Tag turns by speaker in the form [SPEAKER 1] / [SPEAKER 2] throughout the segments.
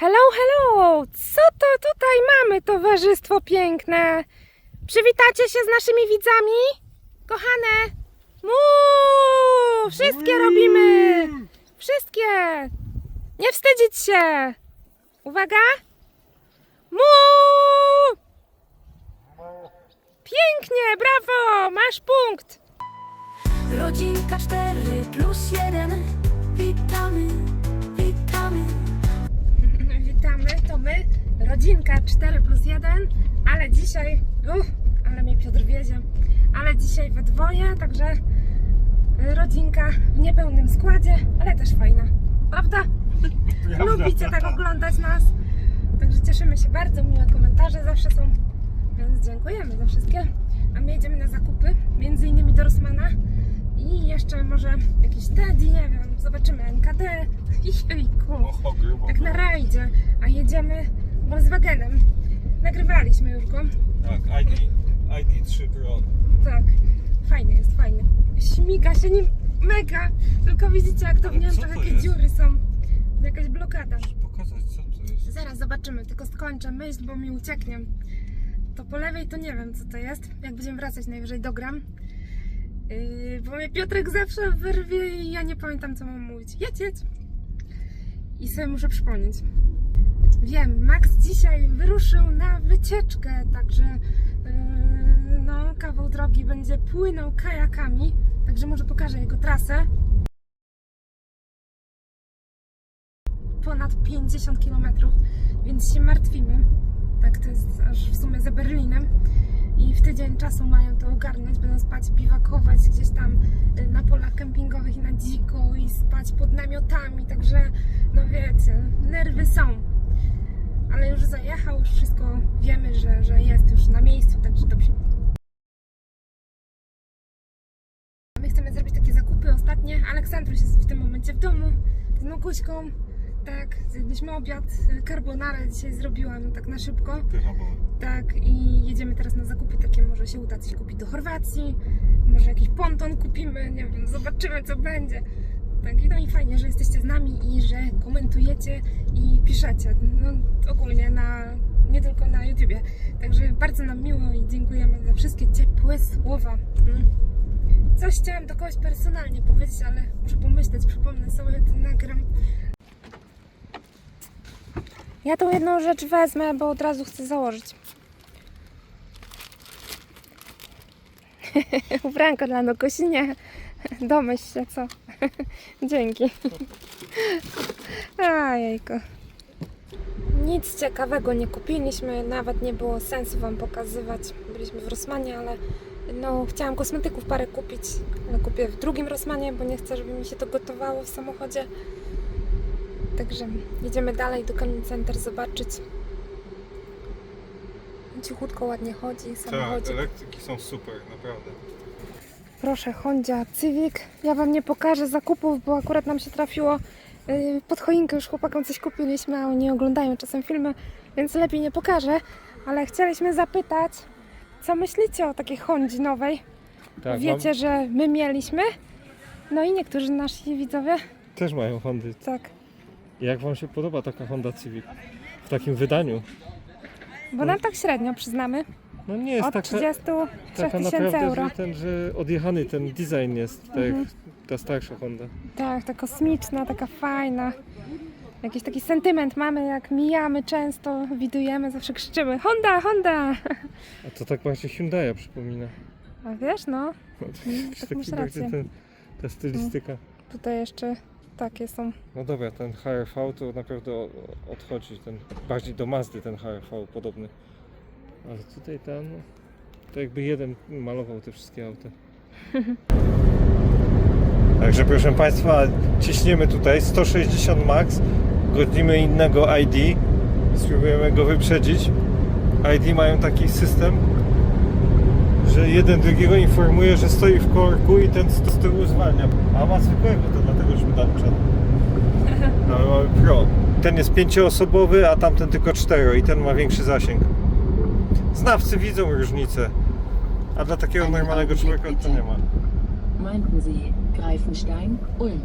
[SPEAKER 1] Hello, hello! Co to tutaj mamy, towarzystwo piękne? Przywitacie się z naszymi widzami? Kochane! Mu! Wszystkie robimy! Wszystkie! Nie wstydzić się! Uwaga! Mu! Pięknie, brawo! Masz punkt!
[SPEAKER 2] Rodzinka 4 plus 1 Witamy, witamy
[SPEAKER 1] rodzinka 4 plus 1, ale dzisiaj, uff, ale mnie Piotr wiezie, ale dzisiaj we dwoje, także rodzinka w niepełnym składzie, ale też fajna, prawda? Lubicie tak oglądać nas, także cieszymy się bardzo, miłe komentarze zawsze są, więc dziękujemy za wszystkie. A my jedziemy na zakupy, między innymi do Rossmana i jeszcze może jakiś Teddy, nie wiem, zobaczymy NKD, jejku. Tak na rajdzie, a jedziemy Volkswagenem. Nagrywaliśmy już go.
[SPEAKER 3] Tak, ID, ID3 Pro.
[SPEAKER 1] Tak, fajny jest, fajny. Śmiga się nim mega, tylko widzicie jak to w
[SPEAKER 3] Ale co to
[SPEAKER 1] jakie
[SPEAKER 3] jest?
[SPEAKER 1] dziury są. Jakaś blokada.
[SPEAKER 3] Muszę pokazać, co to jest.
[SPEAKER 1] Zaraz zobaczymy, tylko skończę myśl, bo mi ucieknie. To po lewej to nie wiem co to jest. Jak będziemy wracać najwyżej dogram. Yy, bo mnie Piotrek zawsze wyrwie i ja nie pamiętam co mam mówić. Jedź, jedź. I sobie muszę przypomnieć. Wiem, Max dzisiaj wyruszył na wycieczkę, także yy, no, kawał drogi będzie płynął kajakami, także może pokażę jego trasę. Ponad 50 km, więc się martwimy. Tak, to jest aż w sumie za Berlinem. I w tydzień czasu mają to ogarnąć, będą spać, biwakować gdzieś tam y, na polach kempingowych i na dziko i spać pod namiotami, także no wiecie, nerwy są. Ale już zajechał, już wszystko wiemy, że, że jest już na miejscu, także dobrze. My chcemy zrobić takie zakupy ostatnie. Aleksandruś jest w tym momencie w domu z Moguśką. Tak, zjedliśmy obiad, carbonara dzisiaj zrobiłam tak na szybko.
[SPEAKER 3] Pycha była.
[SPEAKER 1] Tak, i jedziemy teraz na zakupy takie, może się uda coś kupić do Chorwacji, może jakiś ponton kupimy, nie wiem, zobaczymy co będzie. Tak, no i fajnie, że jesteście z nami i że komentujecie i piszecie, no ogólnie na, nie tylko na YouTubie. Także bardzo nam miło i dziękujemy za wszystkie ciepłe słowa. Mm. Coś chciałam do kogoś personalnie powiedzieć, ale muszę pomyśleć, przypomnę sobie, to nagram. Ja tą jedną rzecz wezmę, bo od razu chcę założyć. Ubranko dla Nokosinie. Domyśl się, co? Dzięki. Ajejku. Nic ciekawego nie kupiliśmy, nawet nie było sensu Wam pokazywać. Byliśmy w Rosmanie, ale no, chciałam kosmetyków parę kupić, ale kupię w drugim Rosmanie, bo nie chcę, żeby mi się to gotowało w samochodzie. Także jedziemy dalej do Canon Center zobaczyć. Cichutko ładnie chodzi
[SPEAKER 3] Tak,
[SPEAKER 1] samochodzik.
[SPEAKER 3] elektryki są super, naprawdę.
[SPEAKER 1] Proszę, Honda Civic. Ja Wam nie pokażę zakupów, bo akurat nam się trafiło yy, pod choinkę. Już chłopakom coś kupiliśmy, a oni oglądają czasem filmy, więc lepiej nie pokażę. Ale chcieliśmy zapytać, co myślicie o takiej Hondzie nowej?
[SPEAKER 3] Tak,
[SPEAKER 1] Wiecie, że my mieliśmy? No i niektórzy nasi widzowie,
[SPEAKER 3] też mają Hondy.
[SPEAKER 1] tak.
[SPEAKER 3] Jak Wam się podoba taka Honda Civic? W takim wydaniu?
[SPEAKER 1] Bo nam tak średnio przyznamy.
[SPEAKER 3] No nie jest
[SPEAKER 1] Od
[SPEAKER 3] taka,
[SPEAKER 1] 33
[SPEAKER 3] taka
[SPEAKER 1] tysięcy
[SPEAKER 3] naprawdę,
[SPEAKER 1] euro.
[SPEAKER 3] że, ten, że odjechany ten design jest, tak
[SPEAKER 1] Mhm.
[SPEAKER 3] jak ta starsza Honda.
[SPEAKER 1] Tak, ta kosmiczna, taka fajna. Jakiś taki sentyment mamy, jak mijamy często, widujemy, zawsze krzyczymy Honda, Honda!
[SPEAKER 3] A to tak właśnie Hyundai'a przypomina.
[SPEAKER 1] A wiesz, no,
[SPEAKER 3] No,
[SPEAKER 1] tak
[SPEAKER 3] taki
[SPEAKER 1] masz
[SPEAKER 3] bardziej
[SPEAKER 1] rację.
[SPEAKER 3] ten, ta stylistyka.
[SPEAKER 1] tutaj jeszcze takie są.
[SPEAKER 3] No dobra, ten HRV to naprawdę o- odchodzi, ten, bardziej do Mazdy ten HRV podobny. Ale tutaj ten, no, to jakby jeden malował te wszystkie auta. Także proszę Państwa, ciśniemy tutaj 160 max, godzimy innego ID, spróbujemy go wyprzedzić. ID mają taki system, że jeden drugiego informuje, że stoi w korku i ten z tyłu zwalnia. A ma zwykłego, to dlatego żeśmy dali przed. No, my mamy Pro. Ten jest pięcioosobowy, a tamten tylko cztero i ten ma większy zasięg. Znawcy widzą różnicę, a dla takiego normalnego człowieka to nie ma.
[SPEAKER 4] Meinten Sie Greifenstein, Ulm?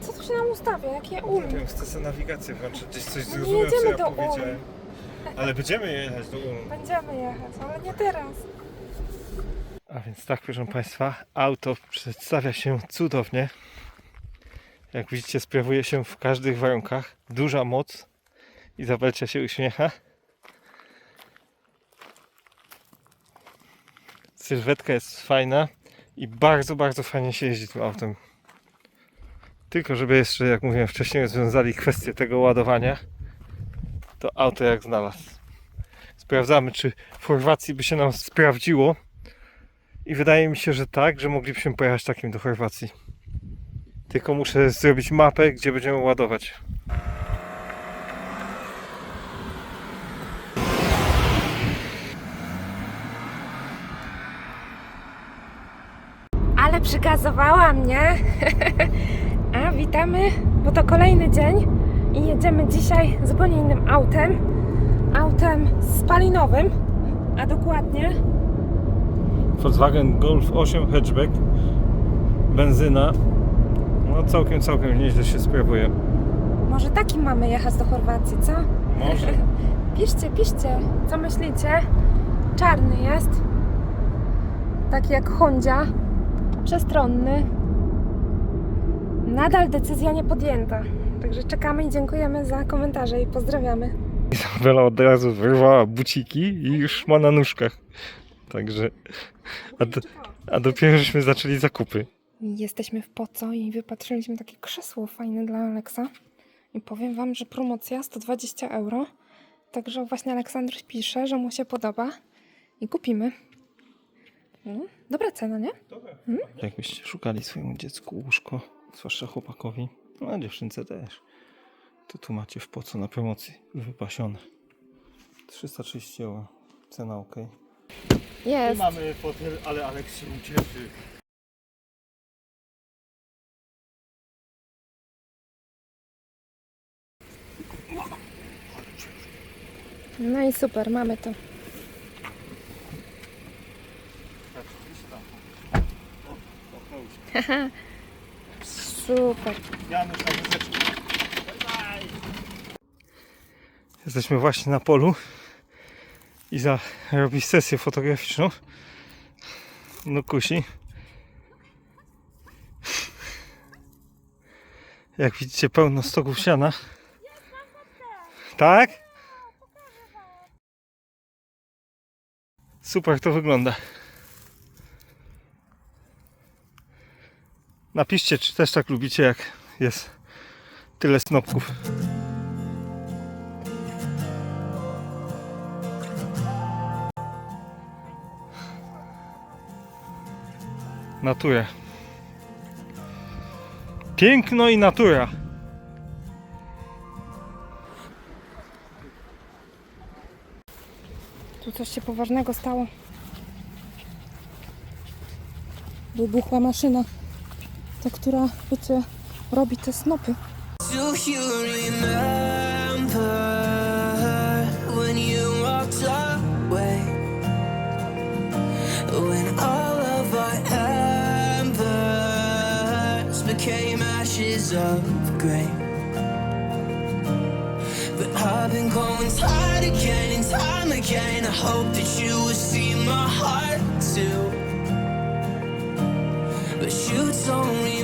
[SPEAKER 1] Co tu się nam ustawia, jakie
[SPEAKER 3] Nie
[SPEAKER 1] ulmy.
[SPEAKER 3] wiem, chcę sobie nawigację włączyć, gdzieś coś
[SPEAKER 1] nie
[SPEAKER 3] zrozumiał, co
[SPEAKER 1] jedziemy
[SPEAKER 3] ja
[SPEAKER 1] do Ulm.
[SPEAKER 3] powiedziałem. Ale będziemy jechać do Ulm.
[SPEAKER 1] Będziemy jechać, ale nie teraz.
[SPEAKER 3] A więc tak, proszę Państwa, auto przedstawia się cudownie. Jak widzicie, sprawuje się w każdych warunkach. Duża moc. Izabelcia się uśmiecha. Sylwetka jest fajna i bardzo, bardzo fajnie się jeździ tym autem. Tylko żeby jeszcze, jak mówiłem wcześniej, rozwiązali kwestię tego ładowania, to auto jak znalazł. Sprawdzamy, czy w Chorwacji by się nam sprawdziło. I wydaje mi się, że tak, że moglibyśmy pojechać takim do Chorwacji. Tylko muszę zrobić mapę, gdzie będziemy ładować.
[SPEAKER 1] Ale przygazowała mnie. A witamy, bo to kolejny dzień i jedziemy dzisiaj zupełnie innym autem. Autem spalinowym, a dokładnie
[SPEAKER 3] Volkswagen Golf 8 hatchback, benzyna. No całkiem, całkiem nieźle się sprawuje.
[SPEAKER 1] może takim mamy jechać do Chorwacji, co?
[SPEAKER 3] Może.
[SPEAKER 1] Piszcie, piszcie, co myślicie? Czarny jest. Tak jak Hondzia. Przestronny. Nadal decyzja nie podjęta. Także czekamy i dziękujemy za komentarze i pozdrawiamy.
[SPEAKER 3] Izabela od razu wyrwała buciki i już ma na nóżkach. Także. A, do, a dopiero żeśmy zaczęli zakupy.
[SPEAKER 1] Jesteśmy w Poco i wypatrzyliśmy takie krzesło fajne dla Aleksa. I powiem Wam, że promocja 120 euro. Także właśnie Aleksandr pisze, że mu się podoba i kupimy. No, dobra cena, nie?
[SPEAKER 3] Jakbyście szukali swojemu dziecku łóżko, zwłaszcza chłopakowi, no a dziewczynce też, to tu macie w poco na promocji wypasione. 330 euro, cena ok.
[SPEAKER 1] Jest.
[SPEAKER 3] mamy fotel, ale Aleks się ucieszy.
[SPEAKER 1] No i super, mamy to. Super.
[SPEAKER 3] Na wózeczku. Jesteśmy właśnie na polu. Iza robi sesję fotograficzną. No kusi. Jak widzicie pełno stoków siana. Tak? Super to wygląda. Napiszcie, czy też tak lubicie, jak jest tyle snopków. Natura. Piękno i natura.
[SPEAKER 1] Tu coś się poważnego stało. Wybuchła maszyna, ta, która, wiecie, robi te snopy.
[SPEAKER 4] Do you remember when you walked away? When all of our embers became ashes of grey. But I've been going tired again time again. I hope that you will see my heart too but shoots on me